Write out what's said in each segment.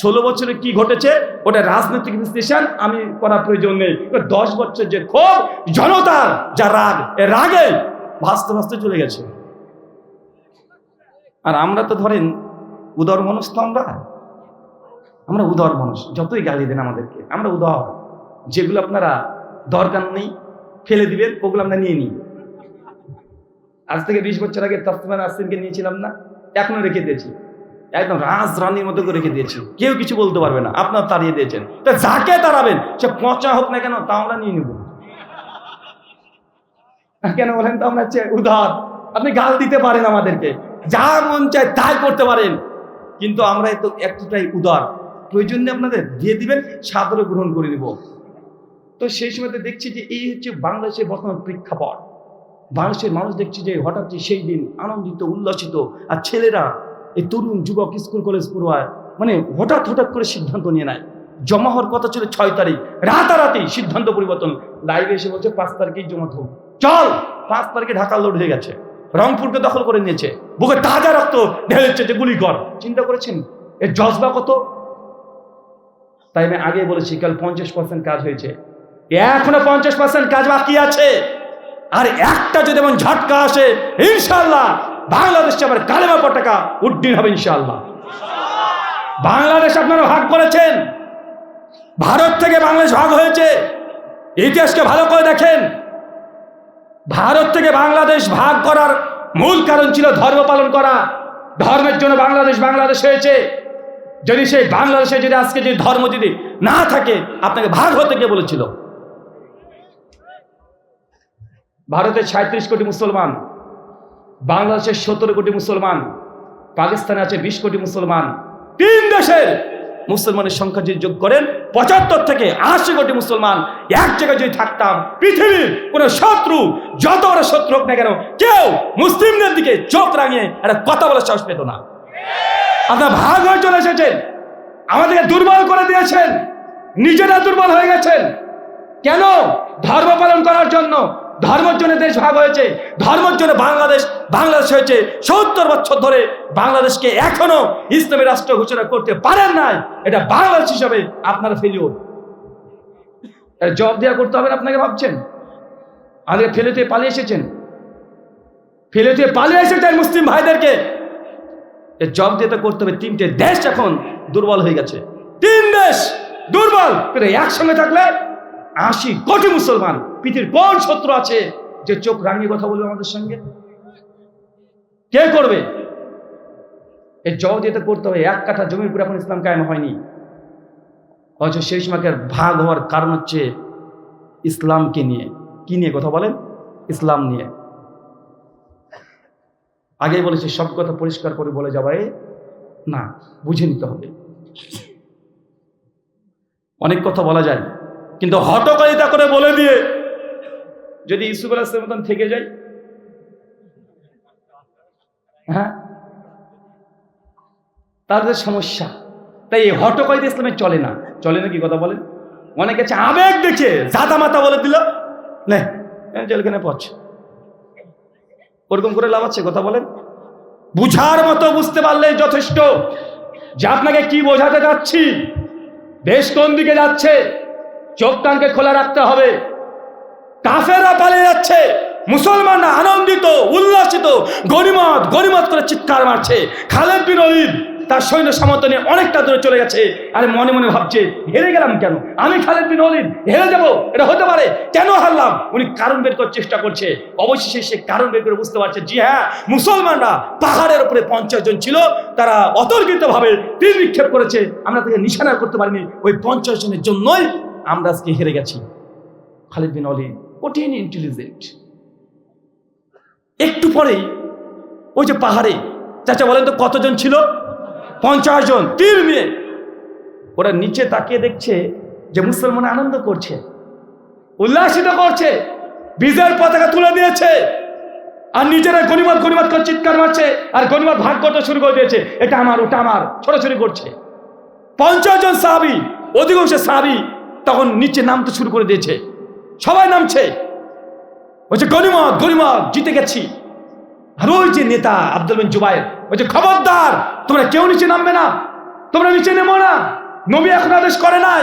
ষোলো বছরে কি ঘটেছে? ওটা রাজনৈতিক বিশ্লেষণ, আমি করার প্রয়োজন নেই। দশ বছর যে ক্ষোভ জনতার যা রাগ, এ রাগে ভাসতে ভাসতে চলে গেছে। আর আমরা তো ধরেন উদর মানুষ তো আমরা। আমরা উদর মানুষ, যতই গালি দেন আমাদেরকে, আমরা উদর। যেগুলো আপনারা দরকার নেই, ফেলে দিবেন, ওগুলো আমরা নিয়ে নিই। আজ থেকে বিশ বছর আগে তফমান আসিনকে নিয়েছিলাম না, এখনও রেখে দিয়েছি। একদম রাজ রানীর মতো করে রেখে দিয়েছি কেউ কিছু বলতে পারবে না। আপনার তাড়িয়ে দিয়েছেন। তা যাকে তাড়াবেন, সে পচা হোক না কেন, তা আমরা নিয়ে নেব। কেন বলেন তো, আমরা উদার। আপনি গাল দিতে পারেন আমাদেরকে। যা মন চায় তাই করতে পারেন। কিন্তু আমরা তো একটুটাই উদার। প্রয়োজন আপনাদের দিয়ে দিবেন, সাদরে গ্রহণ করে নিব। তো সেই সময়তে দেখছি যে এই হচ্ছে বাংলাদেশের বর্তমান প্রেক্ষাপট। বাংলাদেশের মানুষ দেখছি যে হঠাৎ সেই দিন আনন্দিত, উল্লাসিত, আর ছেলেরা এই তরুণ যুবক স্কুল, কলেজ, পড়ুয়ায় মানে হঠাৎ হঠাৎ করে সিদ্ধান্ত নিয়ে নেয়। জমা হওয়ার কথা ছিল ছয় তারিখ। রাতারাতি সিদ্ধান্ত পরিবর্তন। লাইভে এসে বলছে, পাঁচ তারিখেই জমা হোক চল, পাঁচ তারিখে ঢাকা লোড হয়ে গেছে। রংপুরকে দখল করে নিয়েছে। বুকে তাজা রক্ত ঢেলেছে যে গুলি কর। চিন্তা করেছেন? এর জজবা কত? তাই আমি আগে বলেছি, কাল পঞ্চাশ পার্সেন্ট কাজ হয়েছে। এখনও পঞ্চাশ পার্সেন্ট কাজ বাকি আছে। আর একটা যদি এমন ঝটকা আসে ইনশাল্লাহ বাংলাদেশে আবার কালেমা পতাকা উড্ডীন হবে ইনশাল্লাহ বাংলাদেশ আপনারা ভাগ করেছেন। ভারত থেকে বাংলাদেশ ভাগ হয়েছে। ইতিহাসকে ভালো করে দেখেন। ভারত থেকে বাংলাদেশ ভাগ করার মূল কারণ ছিল ধর্ম পালন করা। ধর্মের জন্য বাংলাদেশ বাংলাদেশ হয়েছে। যদি সেই বাংলাদেশে যদি আজকে যদি ধর্ম যদি না থাকে, আপনাকে ভাগ হতে কে বলেছিল? ভারতের সাঁত্রিশ কোটি মুসলমান। বাংলাদেশের সতেরো কোটি মুসলমান, পাকিস্তানে আছে বিশ কোটি মুসলমান। তিন দেশের মুসলমানের সংখ্যা যদি যোগ করেন, পঁচাত্তর থেকে আশি কোটি মুসলমান এক জায়গায় যদি থাকতাম, পৃথিবীর কোনো শত্রু, যত বড় শত্রু হোক না কেন, কেউ মুসলিমদের দিকে চোখ রাঙিয়ে একটা কথা বলার সাহস পেত না। আপনার ভাগ হয়ে চলে এসেছেন, আমাদেরকে দুর্বল করে দিয়েছেন, নিজেরা দুর্বল হয়ে গেছেন। কেন ধর্ম পালন করার জন্য ধর্মের জন্য দেশ ভাগ হয়েছে, ধর্মের জন্য বাংলাদেশ বাংলাদেশ হয়েছে সত্তর বছর ধরে বাংলাদেশকে এখনও ইসলামী রাষ্ট্র ঘোষণা করতে পারেন নাই। এটা বাংলাদেশ হিসাবে আপনারা ফেলিওর জব দেওয়া করতে হবে আপনাকে ভাবছেন? আমাদের ফেলে দিয়ে পালিয়ে এসেছেন। ফেলে দিয়ে পালিয়ে এসেছেন মুসলিম ভাইদেরকে। জব দিয়ে করতে হবে, তিনটে দেশ এখন দুর্বল হয়ে গেছে। তিন দেশ দুর্বল একসঙ্গে থাকলে আশি কোটি মুসলমান, পৃথিবীর কোন শত্রু আছে যে চোখ রাঙিয়ে কথা বলবে আমাদের সঙ্গে? কে করবে? এর জব দিয়ে করতে হবে, এক কাঠা জমির উপরে এখন ইসলাম কায়েম হয়নি। অথচ সেই সময়কার ভাগ হওয়ার কারণ হচ্ছে ইসলামকে নিয়ে। কি নিয়ে কথা বলেন? ইসলাম নিয়ে। আগে বলেছি, সব কথা পরিষ্কার করে বলে যাবে না, বুঝে নিতে হবে। অনেক কথা বলা যায়। কিন্তু হটকারিতা করে বলে দিয়ে যদি ইসুফ আলাহিসের মতন থেকে যায়। হ্যাঁ? তাদের সমস্যা, তাই এই হটকারিতা ইসলামে চলে না। চলে না কি কথা বলেন? অনেকে আছে, আবেগ দেখে জাতা মাতা বলে দিল। নে জেলখানে পড়ছে। ওরকম করে লাভ আছে কথা বলেন? বুঝার মতো বুঝতে পারলে যথেষ্ট। যে আপনাকে কি বোঝাতে যাচ্ছি দেশ কোন দিকে যাচ্ছে চোখ কানকে খোলা রাখতে হবে। কাফেরা পালিয়ে যাচ্ছে, মুসলমানরা আনন্দিত, উল্লাসিত গরিমত গরিমত করে চিৎকার মারছে। খালেদ বিন অলিদ তার সৈন্য সামন্ত নিয়ে অনেকটা দূরে চলে গেছে। আর মনে মনে ভাবছে, হেরে গেলাম কেন? আমি খালেদ বিন অলিদ হেরে যাব, এটা হতে পারে। কেন হারলাম? উনি কারণ বের করার চেষ্টা করছে। অবশেষে সে কারণ বের করে বুঝতে পারছে, জি হ্যাঁ মুসলমানরা পাহাড়ের উপরে পঞ্চাশ জন ছিল, তারা অতর্কিতভাবে তীর নিক্ষেপ করেছে। আমরা তাকে নিশানা করতে পারিনি, ওই পঞ্চাশ জনের জন্যই আমরা আজকে হেরে গেছি। খালিদ বিন অলিদ কঠিন ইন্টেলিজেন্ট একটু পরেই ওই যে পাহাড়ে, চাচা বলেন তো কতজন ছিল? পঞ্চাশ জন তীর নিয়ে ওরা নিচে তাকিয়ে দেখছে যে মুসলমান আনন্দ করছে, উল্লাসিত করছে, বিজয়ের পতাকা তুলে দিয়েছে। আর নিজেরা গরিমত গরিমত করে চিৎকার মারছে, আর গরিমত ভাগ করতে শুরু করে দিয়েছে। এটা আমার, ওটা আমার, ছোটাছুটি করছে। পঞ্চাশ জন সাহাবি, অধিকাংশ সাহাবি তখন নিচে নামতে শুরু করে দিয়েছে। সবাই নামছে। বলছে গরিমত গরিমত জিতে গেছি। আর যে নেতা আব্দুল বিন জুবাইর বলছে খবরদার, তোমরা কেউ নিচে নামবে না। তোমরা নিচে নেমো না। নবী এখন আদেশ করে নাই।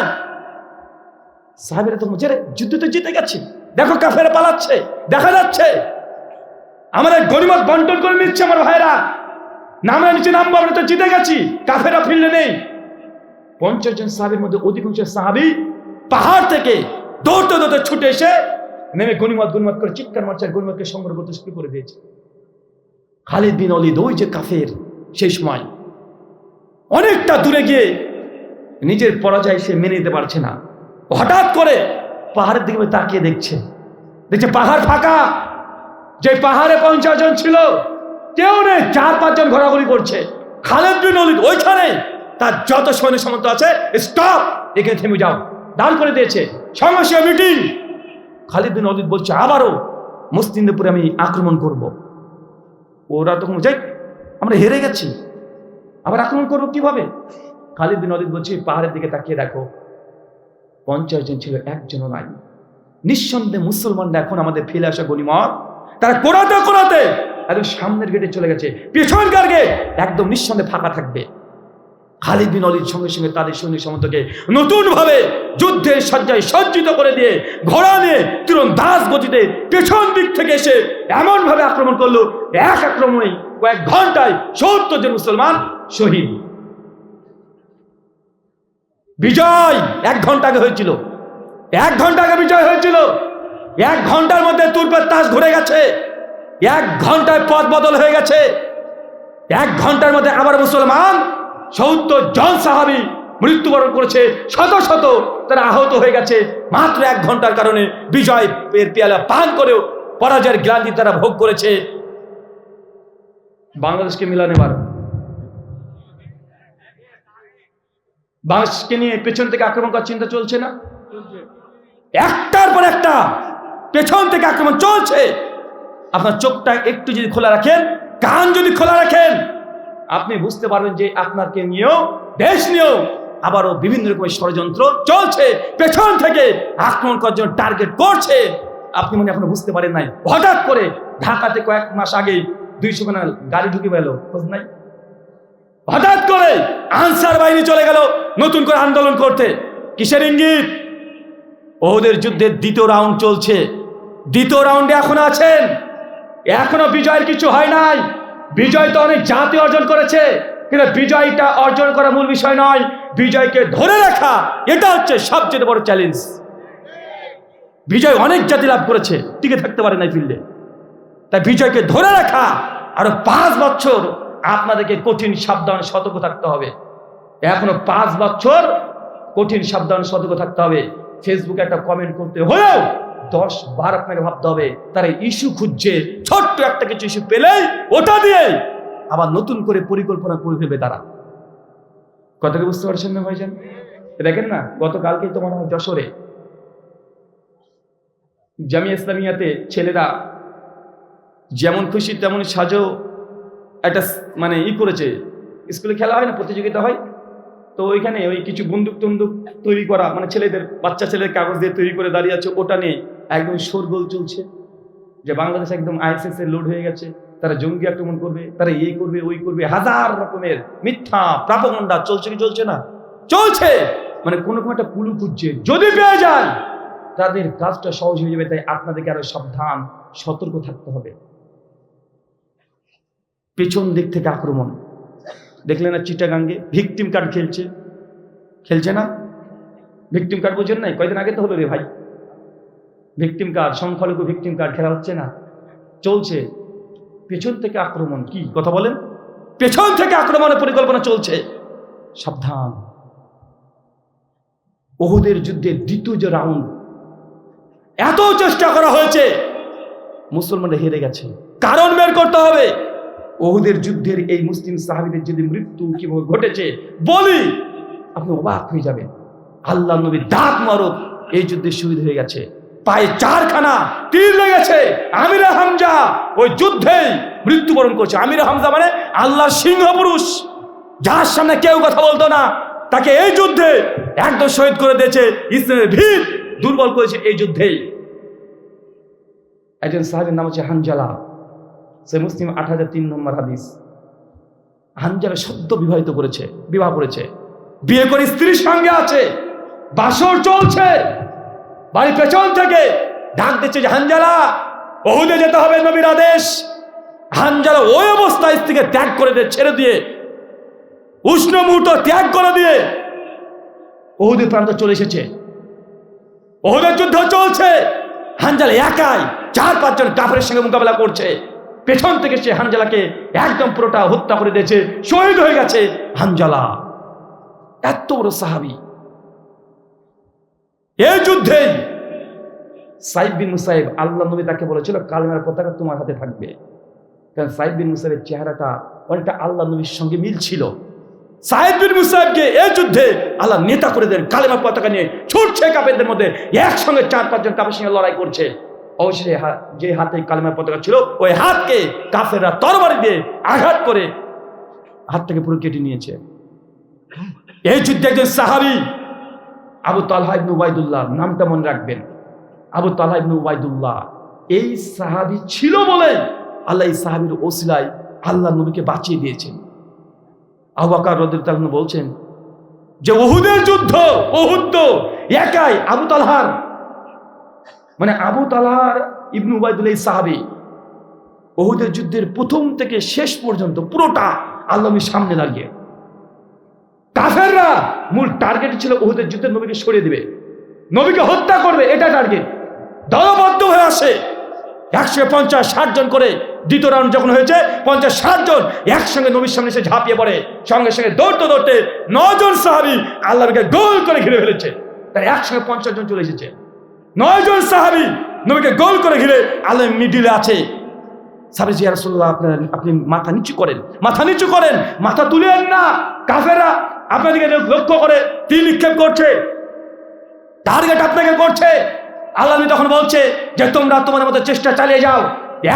সাহেবেরা তো মুজের যুদ্ধ তো জিতে গেছে। দেখো কাফেরা পালাচ্ছে, দেখা যাচ্ছে। আমাদের গরিমত বন্টন করে নিচ্ছে আমার ভাইরা না আমরা নিচে নামবো, আমরা তো জিতে গেছি। কাফেরা ফিরলে নেই। পঞ্চাশ জন সাহাবির মধ্যে অধিকাংশ সাহাবি পাহাড় থেকে দৌড়তে দৌড়তে ছুটে এসে নেমে গনিমত গনিমত করে, চিৎকার মারছে গনিমতকে সংগ্রহ করতে শুরু করে দিয়েছে। খালিদ বিন অলিদ ওই যে কাফের, সেই সময় অনেকটা দূরে গিয়ে নিজের পরাজয় সে মেনে নিতে পারছে না। হঠাৎ করে পাহাড়ের দিকে তাকিয়ে দেখছে। দেখছে পাহাড় ফাঁকা। যে পাহাড়ে পঞ্চাশ জন ছিল, কেউ নেই, চার পাঁচজন ঘোরাঘুরি করছে। খালেদ বিন অলিদ ওইখানে তার যত সৈন্য সামন্ত আছে স্টপ এখানে থেমে যাও। দান করে দিয়েছে। সমস্যা মিটিং। খালিদ বিন অলিদ বলছে, আবারও মুসলিমদের উপরে আমি আক্রমণ করব। ওরা তখন যাই আমরা হেরে গেছি। আবার আক্রমণ করব কীভাবে? খালিদ বিন অলিদ বলছে পাহাড়ের দিকে তাকিয়ে দেখো। পঞ্চাশ জন ছিল, একজনও নাই। নিঃসন্দেহে মুসলমানরা এখন আমাদের ফেলে আসা গণিমত। তারা কোরাতে কোরাতে একদম সামনের গেটে চলে গেছে। পেছনকার গেট একদম নিঃসন্দেহে ফাঁকা থাকবে। খালিদ বিন অলির সঙ্গে সঙ্গে তাদের সৈনিক সামন্তকে নতুনভাবে যুদ্ধের সজ্জায় সজ্জিত করে দিয়ে ঘোড়া নিয়ে দাস গতিতে পেছন দিক থেকে এসে এমনভাবে আক্রমণ করল। এক আক্রমণে কয়েক ঘন্টায় সত্তর জন মুসলমান শহীদ। বিজয় এক ঘণ্টা আগে হয়েছিল। এক ঘণ্টা আগে বিজয় হয়েছিল। এক ঘণ্টার মধ্যে তুর্পের তাস ঘুরে গেছে। এক ঘন্টায় পথ বদল হয়ে গেছে। এক ঘণ্টার মধ্যে আবার মুসলমান সত্তর জন সাহাবি মৃত্যুবরণ করেছে, শত শত তারা আহত হয়ে গেছে। মাত্র এক ঘণ্টার কারণে বিজয় এর পেয়ালা পান করেও পরাজয়ের গ্লান্তি তারা ভোগ করেছে। বাংলাদেশকে মিলানে বার বাংলাদেশকে নিয়ে পেছন থেকে আক্রমণ করার চিন্তা চলছে না? একটার পর একটা পেছন থেকে আক্রমণ চলছে। আপনার চোখটা একটু যদি খোলা রাখেন, কান যদি খোলা রাখেন আপনি বুঝতে পারবেন যে আপনাকে নিয়েও, দেশ নিয়েও আবারও বিভিন্ন রকমের ষড়যন্ত্র চলছে, পেছন থেকে আক্রমণ করার জন্য টার্গেট করছে। আপনি মনে এখনও বুঝতে পারেন নাই? হঠাৎ করে ঢাকাতে কয়েক মাস আগে দুইশো খানা গাড়ি ঢুকে পেল খোঁজ নাই? হঠাৎ করে আনসার বাহিনী চলে গেল নতুন করে আন্দোলন করতে। কিসের ইঙ্গিত? ওদের যুদ্ধের দ্বিতীয় রাউন্ড চলছে। দ্বিতীয় রাউন্ডে এখন আছেন। এখনও বিজয়ের কিছু হয় নাই। বিজয় তো অনেক জাতি অর্জন করেছে, কিন্তু বিজয়টা অর্জন করা মূল বিষয় নয়, বিজয়কে ধরে রাখা, এটা হচ্ছে সবচেয়ে বড় চ্যালেঞ্জ বিজয় অনেক জাতি লাভ করেছে, টিকে থাকতে পারে না ফিল্ডে তাই বিজয়কে ধরে রাখা, আরও পাঁচ বছর আপনাদেরকে কঠিন সাবধান সতর্ক থাকতে হবে। এখনও পাঁচ বছর কঠিন সাবধান সতর্ক থাকতে হবে। ফেসবুকে একটা কমেন্ট করতে হলেও দশ বার আপনাকে ভাবতে হবে, তারা ইস্যু খুঁজছে, ছোট্ট একটা কিছু ইস্যু পেলেই ওটা দিয়ে আবার নতুন করে পরিকল্পনা করে ফেলবে তারা। কথাকে বুঝতে পারছেন না ভাইজান? দেখেন না, গতকালকেই তো মনে হয় যশোরে জামিয়া ইসলামিয়াতে ছেলেরা যেমন খুশি তেমন সাজো একটা মানে ই করেছে। স্কুলে খেলা হয় না, প্রতিযোগিতা হয়? তো ওইখানে ওই কিছু বন্দুক টন্দুক তৈরি করা মানে ছেলেদের, বাচ্চা ছেলের কাগজ দিয়ে তৈরি করে দাঁড়িয়ে আছে, ওটা নিয়ে একদম শোরগোল চলছে। যে বাংলাদেশ একদম আইএসএস এর লোড হয়ে গেছে, তারা জঙ্গি আক্রমণ করবে, তারা এই করবে, ওই করবে, হাজার রকমের মিথ্যা প্রাপগণ্ডা চলছে কি চলছে না? চলছে! মানে কোনো কোনো একটা কুলু খুঁজছে, যদি পেয়ে যায় তাদের কাজটা সহজ হয়ে যাবে, তাই আপনাদেরকে আরও সাবধান, সতর্ক থাকতে হবে। পেছন দিক থেকে আক্রমণ। দেখলেন না চিটাগাঙ্গে ভিকটিম কার্ড খেলছে। খেলছে না? ভিকটিম কার্ড বোঝেন নাই? কয়দিন আগে তো হলো রে ভাই। ভিকটিম কার্ড, সংখ্যালঘু ভিকটিম কার্ড খেলা হচ্ছে না। চলছে। পেছন থেকে আক্রমণ কি? কথা বলেন। পেছন থেকে আক্রমণের পরিকল্পনা চলছে। সাবধান। ওহুদের যুদ্ধে দ্বিতীয় যে রাউন্ড, এত চেষ্টা করা হয়েছে। মুসলমানরা হেরে গেছে। কারণ বের করতে হবে। ওহুদের যুদ্ধের এই মুসলিম সাহাবিদের যদি মৃত্যু কীভাবে ঘটেছে, বলি আপনি অবাক হয়ে যাবেন। আল্লাহ নবী দাঁত মারক, এই যুদ্ধে শহীদ হয়ে গেছে। পায়ে চারখানা তীর লেগেছে, আমির হামজা ওই যুদ্ধেই মৃত্যুবরণ করছে। আমির হামজা মানে আল্লাহর সিংহ পুরুষ যার সামনে কেউ কথা বলতো না, তাকে এই যুদ্ধে একদম শহীদ করে দিয়েছে ইসলামের ভিড় দুর্বল করেছে এই যুদ্ধেই। একজন সাহেবের নাম হচ্ছে হানজালা সে মুসলিম আট হাজার তিন নম্বর হাদিস। হানজালা সদ্য বিবাহিত করেছে, বিবাহ করেছে। বিয়ে করে স্ত্রীর সঙ্গে আছে, বাসর চলছে, বাড়ির পেছন থেকে ডাক দিচ্ছে যে, হানজালা, ওহুদে যেতে হবে নবীর আদেশ। হানজালা ওই অবস্থায় স্ত্রীকে ত্যাগ করে দিয়ে, ছেড়ে দিয়ে, উষ্ণ মুহূর্ত ত্যাগ করে দিয়ে ওহুদের প্রান্ত চলে এসেছে। ওহুদের যুদ্ধ চলছে, হানজালা একাই চার পাঁচজন কাফের সঙ্গে মোকাবেলা করছে। পেছন থেকে সে হানজালাকে একদম পুরোটা হত্যা করে দিয়েছে, শহীদ হয়ে গেছে হানজালা। এত বড় সাহাবি। এই যুদ্ধেই সাইদ বিন মুসাইব, আল্লাহ নবী তাকে বলেছিল, কালিমার পতাকা তোমার হাতে থাকবে। কারণ সাইদ বিন মুসাইবের চেহারাটা অনেকটা আল্লাহ নবীর সঙ্গে মিল ছিল। মুসাইবকে এই যুদ্ধে আল্লাহ নেতা করে দেন কালিমা পতাকা নিয়ে। ছুটছে কাপেরদের মধ্যে, একসঙ্গে চার পাঁচজন কাপের সঙ্গে লড়াই করছে। অবশ্যই হা- যে হাতে কালিমার পতাকা ছিল, ওই হাতকে কাফেররা তরবারি দিয়ে আঘাত করে হাত থেকে পুরো কেটে নিয়েছে। এই যুদ্ধে একজন সাহাবি, আবু তালহা ইবনু উবাইদুল্লাহ নামটা মনে রাখবেন। আবু তালহা ইবনু উবাইদুল্লাহ এই সাহাবি ছিল বলে আল্লাহ এই সাহাবির ওসিলায় আল্লাহ নবীকে বাঁচিয়ে দিয়েছেন। আবু বকর রাদিয়াল্লাহু বলছেন যে ওহুদের যুদ্ধ ওহুদ একাই আবু তালহার মানে আবু তালহার ইবনু উবাইদুল্লাহ এই সাহাবি ওহুদের যুদ্ধের প্রথম থেকে শেষ পর্যন্ত পুরোটা আল্লাহ সামনে দাঁড়িয়ে। কাফেররা মূল টার্গেট ছিল ওহুদের যুদ্ধের নবীকে সরিয়ে দিবে। নবীকে হত্যা করবে, এটা টার্গেট দলবদ্ধ হয়ে আসে। একশো পঞ্চাশ, ষাট জন করে দ্বিতীয় রাউন্ড যখন হয়েছে, পঞ্চাশ, ষাট জন একসঙ্গে নবীর সামনে এসে ঝাঁপিয়ে পড়ে। সঙ্গে সঙ্গে দৌড়তে দৌড়তে নজন সাহাবি আল্লাহকে গোল করে ঘিরে ফেলেছে। তার একসঙ্গে পঞ্চাশ জন চলে এসেছে। নয় জন সাহাবি নবীকে গোল করে ঘিরে আল্লাহ মিডিলে আছে। সাহাবি জিয়া আপনার, আপনি মাথা নিচু করেন। মাথা নিচু করেন, মাথা তুলেন না। কাফেরা আপনাদেরকে লক্ষ্য করে তীর নিক্ষেপ করছে? টার্গেট আপনাকে করছে। আল্লাহ তখন বলছে যে, তোমরা তোমাদের মতো চেষ্টা চালিয়ে যাও।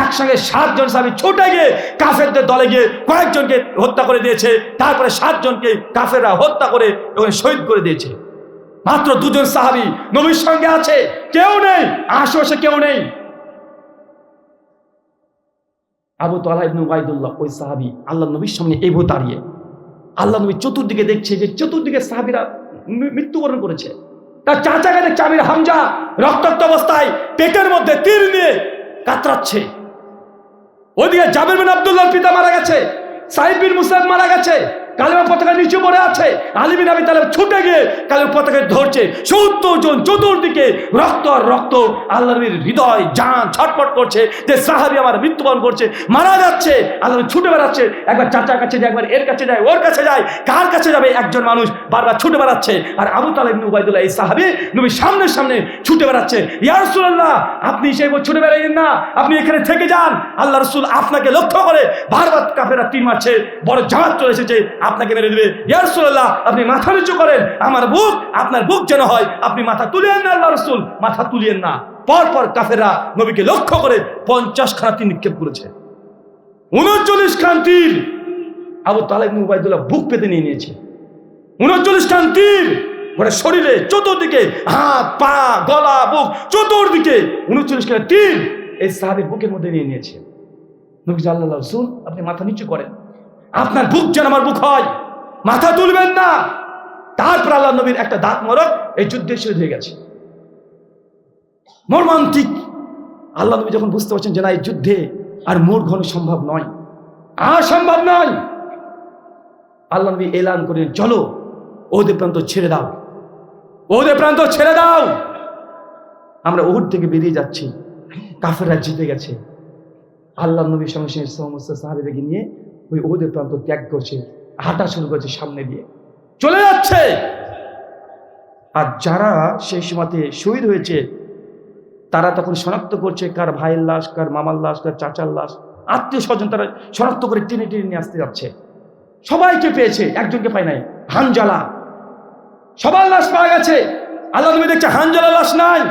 একসঙ্গে সাতজন সাহাবি ছুটে গিয়ে কাফেরদের দলে গিয়ে কয়েকজনকে হত্যা করে দিয়েছে। তারপরে সাতজনকে কাফেররা হত্যা করে, ওখানে শহীদ করে দিয়েছে। মাত্র দুজন সাহাবি নবীর সঙ্গে আছে, কেউ নেই আশেপাশে কেউ নেই। আবু তালা ইবনু ওয়াইদুল্লাহ ওই সাহাবি আল্লাহ নবীর সামনে এভো দাঁড়িয়ে। আল্লাহ নবী চতুর্দিকে দেখছে, যে চতুর্দিকে সাহাবিরা মৃত্যুবরণ করেছে। তার চাচাকে দেখছে চাবির হামজা, রক্তাক্ত অবস্থায় পেটের মধ্যে তীর নিয়ে কাতরাচ্ছে। ওদিকে জাবির বিন আবদুল্লাহর পিতা মারা গেছে সাহিব বিন মুসাইব মারা গেছে কালিমা পতাকা নিচে পড়ে আছে। আলী বিন আবি তালেব ছুটে গিয়ে কালিমা পতাকা ধরছে। সত্তর জন চতুর্দিকে রক্ত আর রক্ত আল্লাহ নবীর হৃদয়, জান ছটপট করছে। যে সাহাবি আমার মৃত্যুবরণ করছে, মারা যাচ্ছে। আল্লাহ ছুটে বেড়াচ্ছে। একবার চাচার কাছে যায়, একবার এর কাছে যায়, ওর কাছে যায়। কার কাছে যাবে? একজন মানুষ বারবার ছুটে বেড়াচ্ছে। আর আবু তালেব উবাইদুল্লাহ, এই সাহাবি নবীর সামনে সামনে ছুটে বেড়াচ্ছে। ইয়া রাসূলুল্লাহ, আপনি সেই ছুটে বেড়াইয়েন না? আপনি এখানে থেকে যান। আল্লাহ রসুল আপনাকে লক্ষ্য করে বারবার কাফেরা তিন মারছে বড় জাহাজ চলে এসেছে। আপনাকে মেরে দেবে। ইয়া রাসূলুল্লাহ, আপনি মাথা নিচু করেন। আমার বুক, আপনার বুক যেন হয়, আপনি মাথা তুলিয়েন না আল্লাহ রসুল। মাথা তুলিয়েন না। পর পর কাফেরা নবীকে লক্ষ্য করে পঞ্চাশ খানা তীর নিক্ষেপ করেছে। উনচল্লিশ খান তীর। আবু তালেব উবাইদুল্লাহ বুক পেতে নিয়ে নিয়েছে। উনচল্লিশ খান তীর। গোটা শরীরে চতুর্দিকে হাত, পা, গলা, বুক, চতুর্দিকে উনচল্লিশ খান তীর এই সাহাবির বুকের মধ্যে নিয়ে নিয়েছে। নবী আল্লাহ রসুল আপনি মাথা নিচু করেন। আপনার বুক যেন আমার বুক হয়। মাথা তুলবেন না। তারপর আল্লাহ নবীর একটা দাঁত মরক, এই যুদ্ধে শহীদ হয়ে গেছে। মর্মান্তিক। আল্লাহ নবী যখন বুঝতে পারছেন যে না, এই যুদ্ধে আর মোর ঘন সম্ভব নয়। আর সম্ভব নয়। আল্লাহ নবী এলান করে, চলো, ওদের প্রান্ত ছেড়ে দাও। ওদের প্রান্ত ছেড়ে দাও। আমরা ওহুদ থেকে বেরিয়ে যাচ্ছি। কাফেররা জিতে গেছে। আল্লাহ নবীর সঙ্গে সমস্ত সাহাবিদেরকে নিয়ে ওই ওদের প্রান্ত ত্যাগ করছে, হাঁটা শুরু করছে সামনে দিয়ে। চলে যাচ্ছে! আর যারা সেই সময়তে শহীদ হয়েছে, তারা তখন শনাক্ত করছে কার ভাইয়ের লাশ, কার মামার লাশ, কার চাচার লাশ। আত্মীয় স্বজন তারা শনাক্ত করে টেনে টেনে নিয়ে আসতে যাচ্ছে। সবাইকে পেয়েছে, একজনকে পায় নাই, হানজালা। সবার লাশ পাওয়া গেছে। আল্লাহ তুমি দেখছে হানজালা লাশ নাই।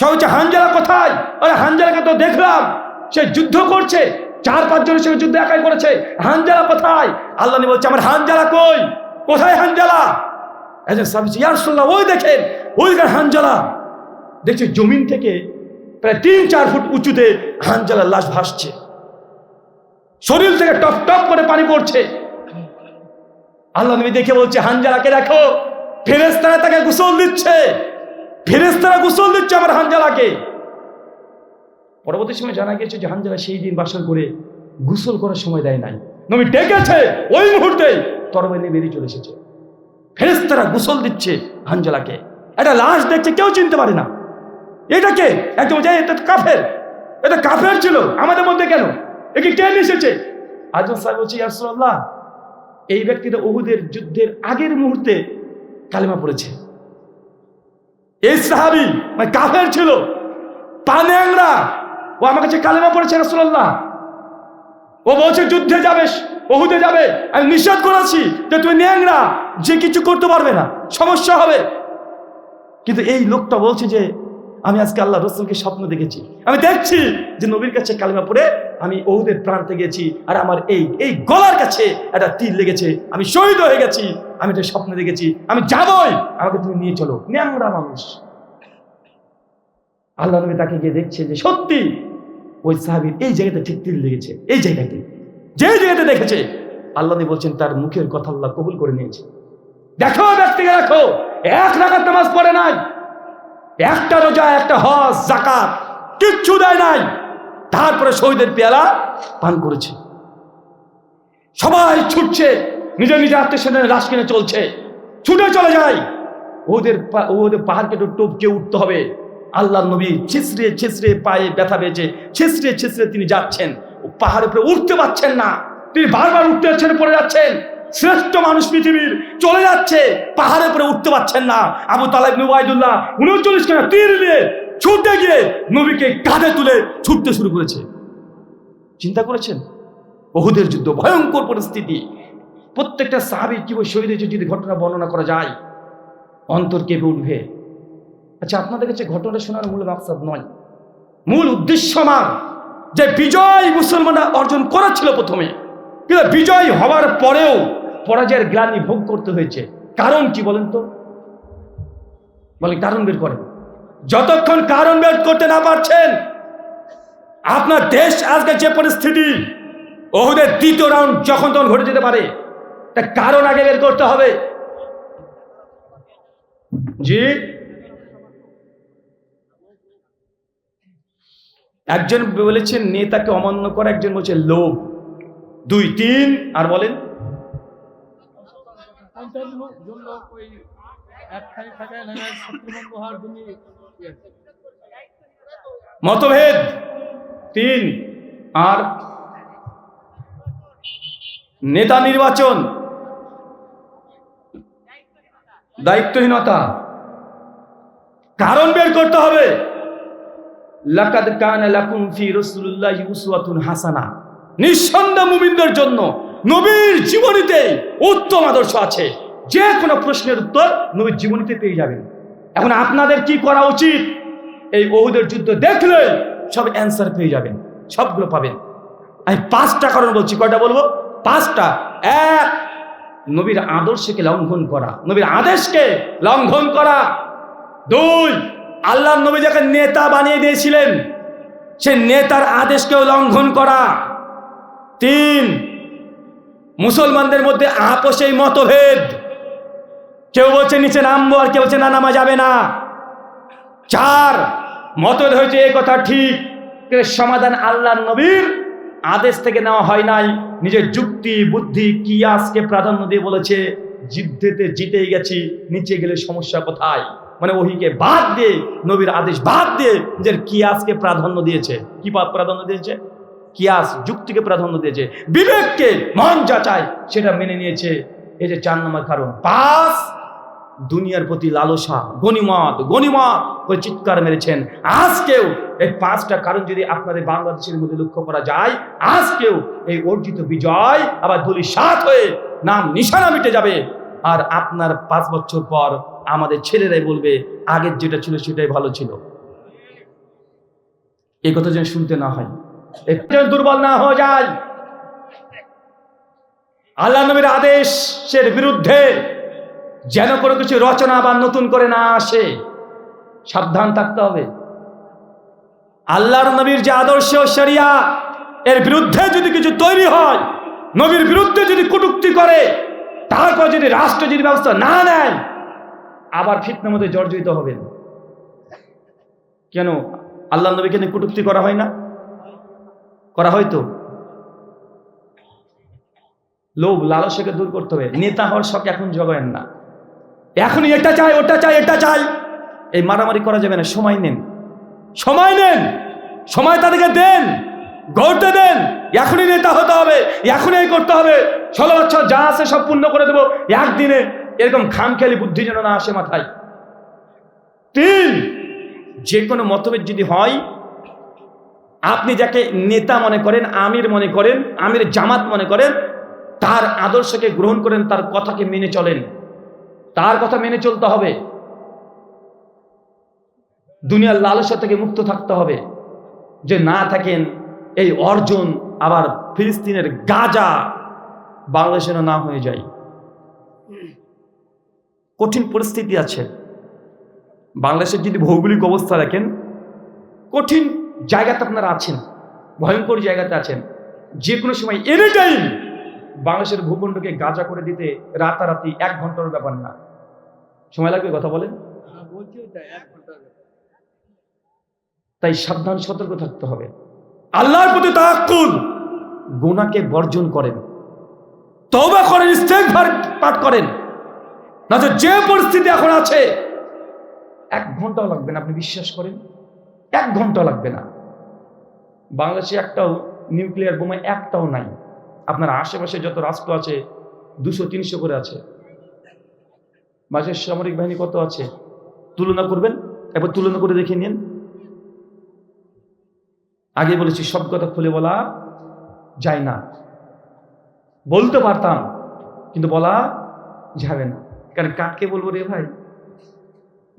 সবাই হচ্ছে হানজালা কোথায়? আরে হানজালাকে তো দেখলাম। সে যুদ্ধ করছে। চার পাঁচ জনের সঙ্গে যুদ্ধ একাই করেছে। হানজালা কোথায়? আল্লাহ বলছে আমার হানজালা কই? কোথায় হানজালা? একজন সাহাবী বলছে, ইয়া রাসূলুল্লাহ ওই দেখেন ওই হানজালা। দেখছে জমিন থেকে প্রায় তিন চার ফুট উঁচুতে হানজালার লাশ ভাসছে। শরীর থেকে টপ টপ করে পানি পড়ছে। আল্লাহ নবী দেখে বলছে হানজালাকে দেখো ফেরেস্তারা তাকে গোসল দিচ্ছে। ফেরেস্তারা গোসল দিচ্ছে আমার হানজালাকে। পরবর্তী সময় জানা গেছে যে হানজালা সেই দিন বাসন করে গোসল করার সময় দেয় নাই। নবী ডেকেছে ওই মুহূর্তে। তরবারি বেরিয়ে চলে এসেছে। ফেরেস্তারা গোসল দিচ্ছে হানজালাকে একটা লাশ দেখছে কেউ চিনতে পারে না। এটাকে একদম যে এটা কাফের। এটা কাফের ছিল। আমাদের মধ্যে কেন? একে কে এসেছে? আজম সাহেব বলছে ইয়ারসুল্লাহ এই ব্যক্তিটা উহুদের যুদ্ধের আগের মুহূর্তে কালেমা পড়েছে। এই সাহাবি মানে কাফের ছিল। পানেংরা ও আমার কাছে কালেমা পড়েছে রাসূলুল্লাহ। ও বলছে, যুদ্ধে যাবে, ওহুদে যাবে। আমি নিষেধ করেছি যে তুই ন্যাংরা, যে কিছু করতে পারবে না, সমস্যা হবে। কিন্তু এই লোকটা বলছে যে, আমি আজকে আল্লাহ রসুলকে স্বপ্ন দেখেছি। আমি দেখছি যে নবীর কাছে কালিমা পড়ে আমি ওহুদের প্রান্তে গেছি আর আমার এই এই গলার কাছে একটা তীর লেগেছে। আমি শহীদ হয়ে গেছি, আমি এটা স্বপ্ন দেখেছি। আমি যাবই, আমাকে তুমি নিয়ে চলো। ন্যাংরা মানুষ। আল্লাহ নবী তাকে গিয়ে দেখছে যে সত্যি ওই সাহাবির এই জায়গাটা ঠিক তীর লেগেছে, এই জায়গাতে যে জায়গাতে দেখেছে, আল্লাহ বলছেন, তার মুখের কথা আল্লাহ কবুল করে নিয়েছে। দেখো, ব্যক্তিকে দেখো, এক রাখার নামাজ পড়ে নাই, একটা রোজা, একটা হজ জাকাত কিচ্ছু দেয় নাই। তারপরে শহীদের পেয়ালা পান করেছে। সবাই ছুটছে, নিজের নিজের আত্মীয় স্বজনের লাশ কিনে চলছে। ছুটে চলে যায়। ওদের ওদের পাহাড় কেটে টপকে উঠতে হবে। আল্লাহ নবী ছিসড়ে ছিসড়ে পায়ে ব্যথা পেয়েছে ছিসড়ে ছিসড়ে তিনি যাচ্ছেন। পাহাড়ের উপরে উঠতে পারছেন না। তিনি বারবার উঠতে যাচ্ছেন, পড়ে যাচ্ছেন। শ্রেষ্ঠ মানুষ পৃথিবীর চলে যাচ্ছে, পাহাড়ের উপরে উঠতে পারছেন না। আবু তালেব নুবাইদুল্লাহ উনচল্লিশ খানা তীর নিয়ে ছুটতে গিয়ে নবীকে কাঁধে তুলে ছুটতে শুরু করেছে। চিন্তা করেছেন? বহুদের যুদ্ধ, ভয়ঙ্কর পরিস্থিতি। প্রত্যেকটা সাহাবি কীভাবে শহীদ হয়েছে যদি ঘটনা বর্ণনা করা যায়? অন্তর কেঁপে উঠবে। আচ্ছা আপনাদের কাছে ঘটনাটা শোনার মূল মাকসাদ নয়। মূল উদ্দেশ্য আমার যে বিজয় মুসলমানরা অর্জন করেছিল প্রথমে। কিন্তু বিজয় হওয়ার পরেও পরাজয়ের গ্লানি ভোগ করতে হয়েছে। কারণ কি বলেন তো? বলে কারণ বের করেন। যতক্ষণ কারণ বের করতে না পারছেন, আপনার দেশ আজকে যে পরিস্থিতি, ওহুদের দ্বিতীয় রাউন্ড যখন তখন ঘটে যেতে পারে তা কারণ আগে বের করতে হবে। জি? একজন বলেছেন নেতাকে অমান্য করা, একজন বলছে, লোভ। দুই, তিন, আর বলেন। মতভেদ। তিন, আর নেতা নির্বাচন। দায়িত্বহীনতা। কারণ বের করতে হবে। লাকাদ কানা লাকুম ফি রাসূলিল্লাহি উসওয়াতুন হাসানা। নিঃসন্দেহ মুমিনদের জন্য নবীর জীবনীতে উত্তম আদর্শ আছে। যে কোনো প্রশ্নের উত্তর নবীর জীবনীতে পেয়ে যাবেন। এখন আপনাদের কি করা উচিত? এই ওহুদের যুদ্ধ দেখলে সব অ্যান্সার পেয়ে যাবেন, সবগুলো পাবেন। আমি পাঁচটা কারণ বলছি, কয়টা বলব? পাঁচটা। এক, নবীর আদর্শকে লঙ্ঘন করা। নবীর আদেশকে লঙ্ঘন করা। দুই আল্লাহ নবী যাকে নেতা বানিয়ে দিয়েছিলেন, সে নেতার আদেশকেও লঙ্ঘন করা। তিন, মুসলমানদের মধ্যে আপোষেই মতভেদ। কেউ বলছে নিচে নামবো আর কেউ বলছে না, নামা যাবে না। চার, মতভেদ হয়েছে, এ কথা ঠিক সমাধান আল্লাহ নবীর আদেশ থেকে নেওয়া হয় নাই। নিজের যুক্তি, বুদ্ধি, কিয়াসকে প্রাধান্য দিয়ে বলেছে যুদ্ধেতে জিতেই গেছি, নিচে গেলে সমস্যা কোথায়? মানে ওহিকে বাদ দিয়ে, নবীর আদেশ বাদ দিয়ে নিজের কিয়াসকে প্রাধান্য দিয়েছে। কি প্রাধান্য দিয়েছে? কিয়াস যুক্তিকে প্রাধান্য দিয়েছে। বিবেককে মন যাচাই সেটা মেনে নিয়েছে। এই যে চার নম্বর কারণ। পাঁচ, দুনিয়ার প্রতি লালসা, গণিমত গণিমত করে চিৎকার মেরেছেন। আজকেও এই পাঁচটা কারণ যদি আপনাদের বাংলাদেশের মধ্যে লক্ষ্য করা যায় আজকেও এই অর্জিত বিজয় আবার দলি সাত হয়ে নাম নিশানা মিটে যাবে। আর আপনার পাঁচ বছর পর আমাদের ছেলেরাই বলবে, আগের যেটা ছিল সেটাই ভালো ছিল। এই কথা যেন শুনতে না হয়। একটু দুর্বল না হওয়া যায়। আল্লাহ নবীর আদেশের বিরুদ্ধে যেন কোনো কিছু রচনা বা নতুন করে না আসে, সাবধান থাকতে হবে। আল্লাহর নবীর যে আদর্শ শরিয়া, এর বিরুদ্ধে যদি কিছু তৈরি হয়, নবীর বিরুদ্ধে যদি কটুক্তি করে, তারপর যদি রাষ্ট্র যদি ব্যবস্থা না নেয় আবার ফিতনার মধ্যে জর্জরিত হবেন। কেন? আল্লাহ নবীকে নিয়ে কটুক্তি করা হয় না? করা হয় তো? লোভ, লালসাকে দূর করতে হবে। নেতা হওয়ার শখ এখন জগায়েন না। এখনই এটা চাই, ওটা চাই, এটা চাই। এই মারামারি করা যাবে না। সময় নেন। সময় নেন! সময় তাদেরকে দেন! গড়তে দেন! এখনই নেতা হতে হবে। এখনই করতে হবে। ষোলো বছর যা আছে সব পূর্ণ করে দেবো। একদিনে এরকম খামখেয়ালি বুদ্ধি যেন না আসে মাথায়। তিন যে কোনো মতভেদ যদি হয়, আপনি যাকে নেতা মনে করেন, আমির মনে করেন, আমির জামাত মনে করেন, তার আদর্শকে গ্রহণ করেন, তার কথাকে মেনে চলেন। তার কথা মেনে চলতে হবে। দুনিয়ার লালসা থেকে মুক্ত থাকতে হবে। যে না থাকেন, এই অর্জন আবার ফিলিস্তিনের গাজা বাংলাদেশের না হয়ে যায়। কঠিন পরিস্থিতি আছে। বাংলাদেশের যদি ভৌগোলিক অবস্থা দেখেন কঠিন জায়গাতে আপনারা আছেন ভয়ঙ্কর জায়গাতে আছেন। যে কোনো সময় এনি টাইম বাংলাদেশের ভূখণ্ডকে গাজা করে দিতে রাতারাতি এক ঘণ্টার ব্যাপার না। সময় লাগবে কথা বলেন? হ্যাঁ, বলছি এক ঘণ্টার তাই সাবধান সতর্ক থাকতে হবে। আল্লাহর প্রতি তাকুল গুনাকে বর্জন করেন। তবা করেন ইস্তেগফার পাঠ করেন। না যে পরিস্থিতি এখন আছে, এক ঘন্টাও লাগবে না, আপনি বিশ্বাস করেন? এক ঘন্টাও লাগবে না। বাংলাদেশে একটাও নিউক্লিয়ার বোমা একটাও নাই। আপনার আশেপাশে যত রাষ্ট্র আছে, দুশো, তিনশো করে আছে। বাংলাদেশের সামরিক বাহিনী কত আছে? তুলনা করবেন? একবার তুলনা করে দেখে নিন। আগে বলেছি, সব কথা খুলে বলা যায় না। বলতে পারতাম, কিন্তু বলা যাবে না। কারণ কাকে বলব রে ভাই